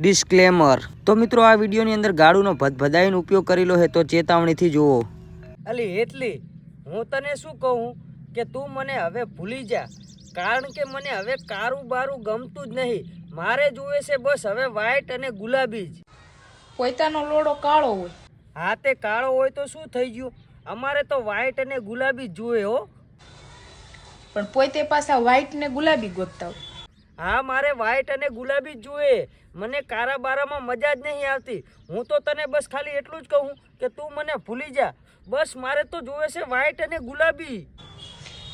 Disclaimer તો મિત્રો આ વિડીયોની અંદર ગાળુનો ભદભદાઈનો ઉપયોગ કરેલો હે તો ચેતવણીથી જુઓ. અલી એટલી. હું તને શું કહું કે તું મને હવે ભૂલી જા. કારણ કે મને હવે કારું બારું ગમતું જ નહીં. મારે જોવે છે બસ હવે વ્હાઈટ અને ગુલાબી જ. પોતાનો લોડો કાળો હોય. હા તે કાળો હોય તો શું થઈ ગયું? અમારે તો વ્હાઈટ અને ગુલાબી જ જોઈએ હો. પણ પોતે પાછા વ્હાઈટ ને ગુલાબી ગોતતા હોય. હા મારે વ્હાઈટ અને ગુલાબી જ જોઈએ. મને કારા બારામાં મજા જ નહીં આવતી. હું તો તને બસ ખાલી એટલું જ કહું કે તું મને ભૂલી જા. બસ મારે તો જોવે છે વ્હાઈટ અને ગુલાબી.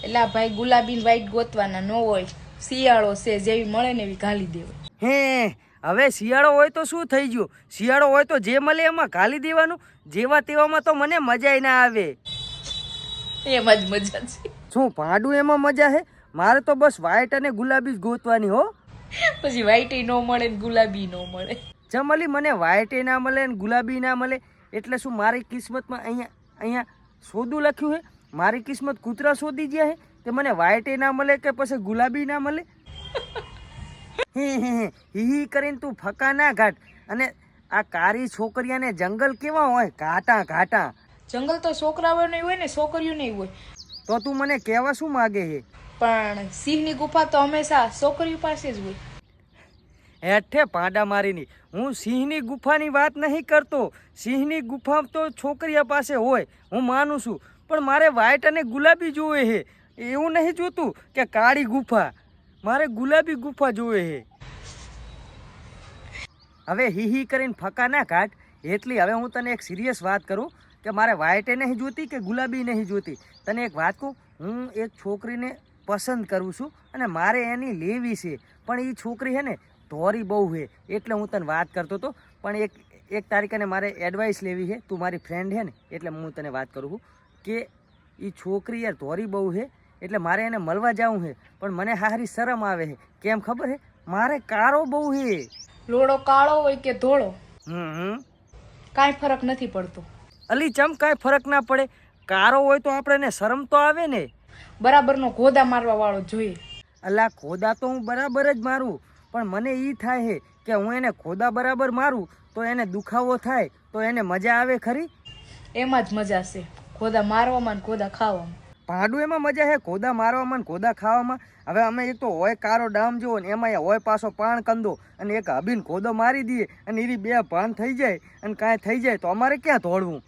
એટલે ભાઈ ગુલાબી વ્હાઈટ ગોતવાના ન હોય. શિયાળો છે જેવી મળે ને એવી ઘાલી દેવાય. હે હવે શિયાળો હોય તો શું થઈ ગયું? શિયાળો હોય તો જે મળે એમાં ઘાલી દેવાનું? જેવા તેવામાં તો મને મજા ના આવે. એમાં જ મજા છે. શું ભાડું એમાં મજા છે મારે તો બસ વ્હાઈટ અને ગુલાબી જ ગોતવાની હો. પછી વ્હાઈટ ન મળે ને ગુલાબી ન મળે. જમલી મને વ્હાઈટે ના મળે ને ગુલાબી ના મળે એટલે શું મારી કિસ્મતમાં અહીંયા અહીંયા સોદું લખ્યું છે મારી કિસ્મત કૂતરા શોધી ગયા છે તે મને વ્હાઈટે ના મળે કે પછી ગુલાબી ના મળે? હે કરીને તું ફકા ના ઘાટ. અને આ કારી છોકરીયાને જંગલ કેવા હોય? ઘાટા ઘાટા. જંગલ તો છોકરાઓ નહીં હોય ને છોકરીઓ નહીં હોય. તો તું મને કહેવા શું માગે છે પણ સિંહની ગુફા તો હંમેશા છોકરીઓ પાસે જ હોય. હેઠે પાંડા મારીની. હું સિંહની ગુફાની વાત નહીં કરતો. સિંહની ગુફા તો છોકરીઓ પાસે હોય, હું માનું છું. પણ મારે વ્હાઈટ અને ગુલાબી જોવે છે. એવું નહીં જોતું કે કાળી ગુફા. મારે ગુલાબી ગુફા જોવે છે. હવે હી હી કરીને ફકા ના કાઢ. એટલી હવે હું તને એક સિરિયસ વાત કરું કે મારે વ્હાઈટે નહીં જોતી કે ગુલાબી નહીં જોતી. તને એક વાત કહું, હું એક છોકરીને પસંદ કરું છું અને મારે એની લેવી છે. પણ એ છોકરી છે ને ધોરી બહુ છે એટલે હું તને વાત કરતો હતો. પણ એક એક તારીખે મારે એડવાઇસ લેવી છે. તું મારી ફ્રેન્ડ છે ને એટલે હું તને વાત કરું છું કે એ છોકરી યાર ધોરી બહુ છે એટલે મારે એને મળવા જવું છે પણ મને હારી શરમ આવે છે કેમ ખબર છે મારે કારો બહુ છે લોડો કાળો હોય કે ધોળો? હમ હમ. કાંઈ ફરક નથી પડતો. અલી ચમ કાંઈ ફરક ના પડે? કારો હોય તો આપણે એને શરમ તો આવે ને. બરાબરનો ઘોદા મારવા વાળો જોઈએ. અલા ખોદા તો હું બરાબર જ મારું પણ મને એ થાય છે કે હું એને ખોદા બરાબર મારું તો એને દુખાવો થાય તો એને મજા આવે ખરી? એમાં જ મજા છે. ખોદા મારવામાં ને ઘોદા ખાવામાં. ભાડું એમાં મજા છે ખોદા મારવામાં ને ખોદા ખાવામાં? હવે અમે એક તો હોય કારો ડામ જોવો ને એમાં હોય પાછો પાણ કંદો અને એક હબીને ખોદો મારી દઈએ અને એની બે ભાન થઈ જાય અને કાંઈ થઈ જાય તો અમારે ક્યાં દોડવું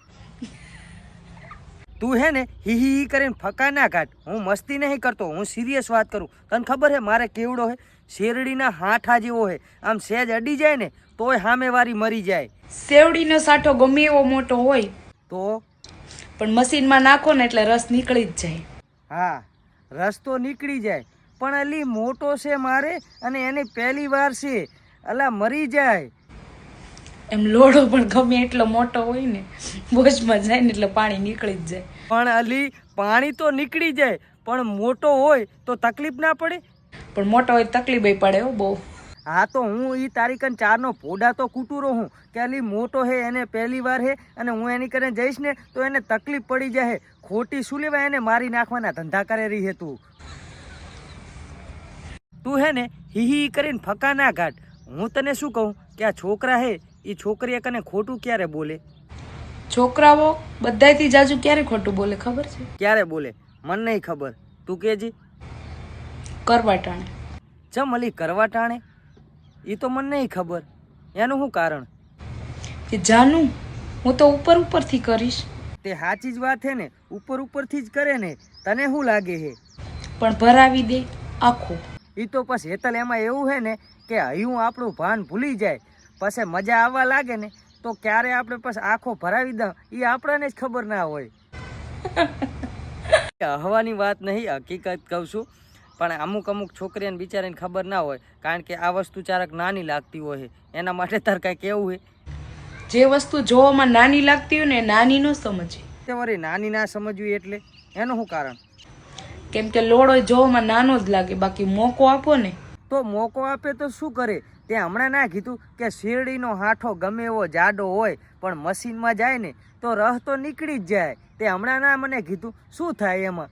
તું હે ને હી હી હી કરીને ફકા ના કાઢ હું મસ્તી નહીં કરતો હું સિરિયસ વાત કરું. તને ખબર છે મારે કેવડો હે? શેરડીના હાંઠા જેવો હે. આમ સહેજ અડી જાય ને તોય સામેવારી મરી જાય. સેવડીનો સાઠો ગમે એવો મોટો હોય તો? પણ મશીનમાં નાખો ને એટલે રસ નીકળી જ જાય. હા રસ તો નીકળી જાય પણ અલી મોટો છે મારે અને એની પહેલી વાર છે. અલા મરી જાય. એમ લોડો પણ ગમે એટલો મોટો હોય ને બોજમાં જાય ને એટલે પાણી નીકળી જ જાય. પણ અલી પાણી તો નીકળી જાય પણ મોટો હોય તો તકલીફ ના પડે? પણ મોટો હોય તકલીફ પડે હો બહુ. હા તો હું એ તારીખન ચારનો પોડા તો કૂટુરો હું કે અલી મોટો હે એને પહેલી વાર હે અને હું એની કરીને જઈશ ને તો એને તકલીફ પડી જાય. ખોટી શું લેવા એને મારી નાખવાના ધંધા કરે રહી હે તું. તું હે ને હી કરીને ફકા ના કાઢ હું તને શું કહું કે આ છોકરા હે એ છોકરીએ કને ખોટું ક્યારે બોલે? છોકરાઓ બધાયથી જાજુ ક્યારે ખોટું બોલે ખબર છે? ક્યારે બોલે? મને નહીં ખબર. તું કેજી. કરવાટાણે. ચમ અલી કરવા ટાણે એ તો મને નહીં ખબર. એનું શું કારણ? કે જાનું હું તો ઉપર ઉપરથી કરીશ. તે સાચી જ વાત હે ને? ઉપર ઉપરથી જ કરે ને? તને શું લાગે હે? પણ ભરાવી દે આખું. એ તો પછી હેતલ એમાં એવું હે ને કે હયું આપણું ભાન ભૂલી જાય. પછી મજા આવવા લાગે ને તો ક્યારે આપણે પછી આંખો ભરાવી દઉં? એ આપણને જ ખબર ના હોય. હવાની વાત નહીં હકીકત કહું છું. પણ અમુક અમુક છોકરીઓને બિચારીને ખબર ના હોય કારણ કે આ વસ્તુ ચારક નાની લાગતી હોય. એના માટે તાર કાંઈ કેવું હોય? જે વસ્તુ જોવામાં નાની લાગતી હોય ને એ નાની ન સમજે. તે વળી નાની ના સમજવી એટલે? એનું શું કારણ? કેમ કે લોડો જોવામાં નાનો જ લાગે બાકી મોકો આપો ને. તો મોકો આપે તો શું કરે? તે હમણાં ના કીધું કે શેરડીનો હાંઠો ગમે એવો જાડો હોય પણ મશીનમાં જાય ને તો રહ તો નીકળી જ જાય. તે હમણાં ના મને કીધું શું થાય એમાં?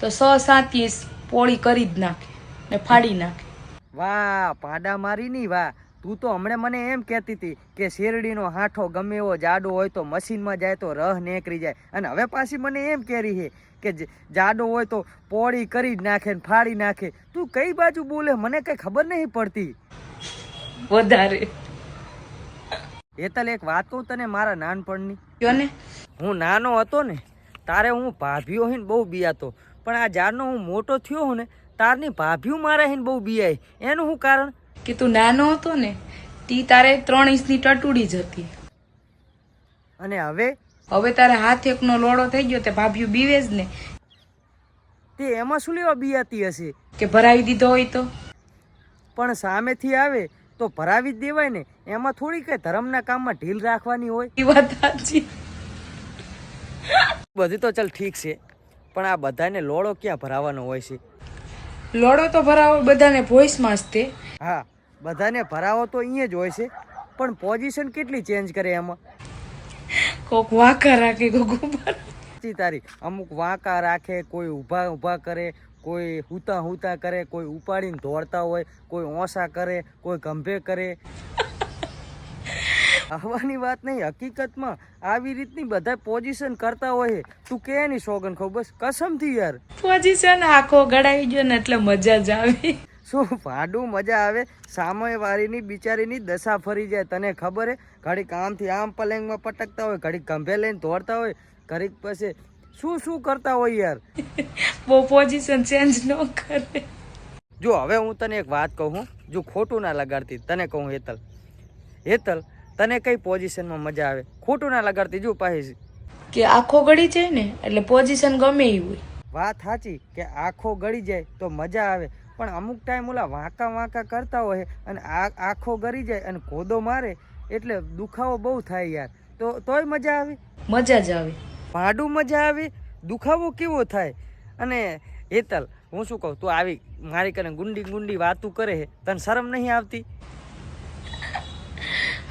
તો સો સાતીસ પોળી કરી જ નાખે ને ફાડી નાખે. વાહ પાડા મારી ની વાહ. તું તો હમણાં મને એમ કહેતી હતી કે શેરડીનો હાંઠો ગમે એવો જાડો હોય તો મશીનમાં જાય તો રહ નીકળી જાય. અને હવે પાછી મને એમ કહેરી છે કે જાડો હોય તો પોળી કરી જ નાખે ને ફાડી નાખે. તું કઈ બાજુ બોલે મને કઈ ખબર નહીં પડતી. વધારે. હેતલ એક વાત કહું તને મારા નાનપણની. હું નાનો હતો ને તારે હું ભાભીઓ હિન બહુ બિયાતો. પણ આ જારનો હું મોટો થયો હું ને તારની ભાભીઓ મારા હિન બહુ બિયાય એનું શું કારણ? કે તું નાનો હતો ને તી તારે ત્રણ ઇંચની ટટુડી જ હતી. અને હવે? હવે તારે હાથ એકનો લોડો થઈ ગયો તે ભાભીઓ બીવે જ ને. તે એમાં શું લેવા બિયાતી હશે? કે ભરાવી દીધો હોય તો. પણ સામેથી આવે તો ભરાવી જ દેવાય ને. એમાં થોડી કઈ ધર્મના કામમાં ઢીલ રાખવાની હોય. એ વાત સાચી. બધી તો ચાલ ઠીક છે પણ આ બધાને લોડો ક્યાં ભરાવાનો હોય છે? લોડો તો ભરાવો બધાને વોઇસમાં જ તે. હા બધાને ભરાવો તો અહીંયા જ હોય છે પણ પોઝિશન કેટલી ચેન્જ કરે એમાં? કોક વાંકા રાખે કોક ઊભા તારી અમુક વાંકા રાખે કોઈ ઊભા ઊભા કરે કોઈ હુતા હુતા કરે કોઈ ઉપાડીને દોડતા હોય કોઈ ઓસા કરે કોઈ ગંભે કરે. આવવાની વાત નહીં હકીકતમાં આવી રીતની બધા પોઝિશન કરતા હોય તું કે ની સોગન ખબર? બસ કસમથી યાર. પોઝિશન આખો ગળાઈ ગયો ને એટલે મજા જ આવી. શું ભાડું મજા આવે? સામે વાળીની બિચારીની દશા ફરી જાય. તને ખબર હે? ઘડીક આમથી આમ પલંગમાં પટકતા હોય ઘડીક ગંભે લઈને દોડતા હોય ઘડીક પછી શું શું કરતા હોય યાર? બહુ પોઝિશન ચેન્જ ન કરે. જો હવે હું તને એક વાત કહું જો ખોટું ના લગાડતી તને કહું હેતલ. હેતલ તને કઈ પોઝિશનમાં મજા આવે? ખોટું ના લગાડતી જો પાહી કે આખો ગળી જાય ને એટલે પોઝિશન ગમે એ હોય. વાત સાચી કે આંખો ગળી જાય તો મજા આવે પણ અમુક ટાઈમ ઓલા વાંકા વાંકા કરતા હોય અને આ આંખો ગળી જાય અને કોદો મારે એટલે દુખાવો બહુ થાય યાર. તો તોય મજા આવે? મજા જ આવે. ભાડું મજા આવે? દુખાવો કેવો થાય? અને હેતલ હું શું કહું? તું આવી મારી કને ગુંડી ગુંડી વાતું કરે છે તને શરમ નહીં આવતી?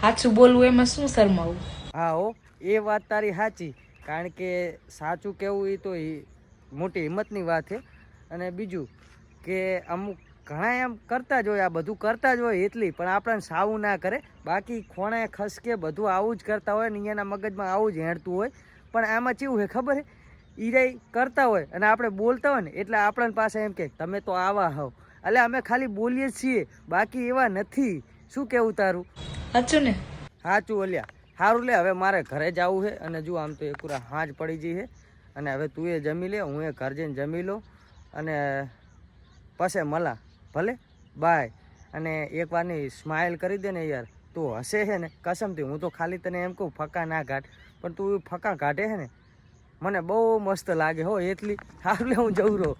સાચું બોલવું એમાં શું શરમાવું હા હો એ વાત તારી સાચી. કારણ કે સાચું કેવું એ તો એ મોટી હિંમતની વાત છે. અને બીજું કે અમુક ઘણા એમ કરતા જ હોય આ બધું કરતા જ હોય એટલી પણ આપણને સાવું ના કરે. બાકી ખોણે ખસકે બધું આવું જ કરતા હોય ને અહીંયાના મગજમાં આવું જ હેડતું હોય. પણ આમાં કેવું છે ખબર છે? ઈરાઈ કરતા હોય અને આપણે બોલતા હોય ને એટલે આપણને પાસે એમ કે તમે તો આવા હોવ. એટલે અમે ખાલી બોલીએ છીએ. બાકી એવા નથી. શું કેવું તારું? સાચું ને? સાચું ઓલ્યા સારું લે હવે મારે ઘરે જવું છે. અને જો આમ તો એકુરા હાંજ પડી જઈ છે. અને હવે તું એ જમી લે, હું એ ઘર જઈને જમી લઉં અને પછી મળા ભલે? બાય અને એક વારની સ્માઇલ કરી દે ને યાર. તું હશે છે ને? કસમથી. હું તો ખાલી તને એમ કહું, ફકા ના કાઢ પણ તું ફકા કાઢે છે ને? મને બહુ મસ્ત લાગે હો, એટલી. સારું લે, હું જઉં રહું.